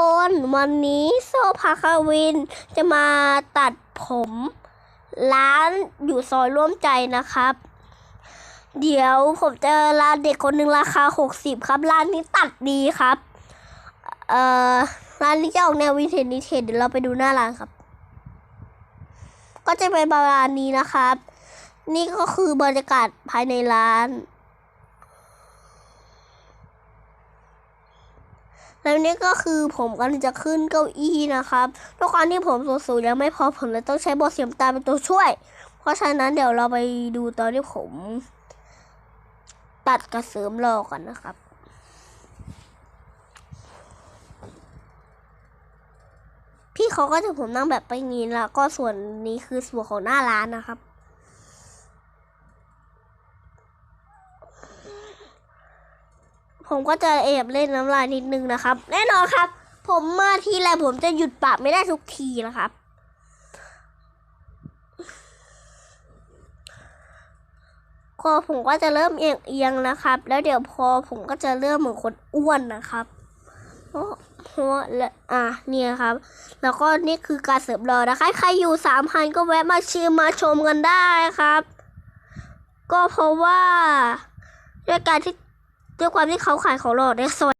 คนวันนี้โซพาคาวินจะมาตัดผม ร้านอยู่ซอยร่วมใจนะครับ เดี๋ยวผมเจอร้านเด็กคนหนึ่งราคา 60 ครับ ร้านนี้ตัดดีครับ เอ่อ ร้านนี้จะออกแนววินเทจนิเทจเดี๋ยวเราไปดูหน้าร้านครับ ก็จะเป็นประมาณนี้นะครับ นี่ก็คือบรรยากาศภายในร้าน แล้วนี่ก็คือผมกำลังจะขึ้นเก้าอี้นะครับด้วยความที่ผมสูงยังไม่พอผมเลยต้องใช้บทเสียงตาเป็นตัวช่วย เพราะฉะนั้นเดี๋ยวเราไปดูตอนที่ผม ตัดกระเสริมรอกันนะครับพี่เขาก็จะผมนั่งแบบไปงี้แล้วก็ส่วนนี้คือส่วนของหน้าร้านนะครับ ผมก็จะแอบเล่นน้ำลายนิดนึงนะครับ แน่นอนครับ ผมมาทีไรผมจะหยุดปากไม่ได้ทุกทีนะครับคอผมก็จะเริ่มเอียงๆนะครับ แล้วเดี๋ยวพอผมก็จะเริ่มเหมือนคนอ้วนนะครับเพราะเพราะว่าและอะเนี่ยครับ แล้วก็นี่คือการเสิริมรอนะคะ ใครอยู่สามพันก็แวะมาชิมมาชมกันได้ครับ ก็เพราะว่าด้วยการที่ ด้วยความที่เขาขายของหลอดในซอย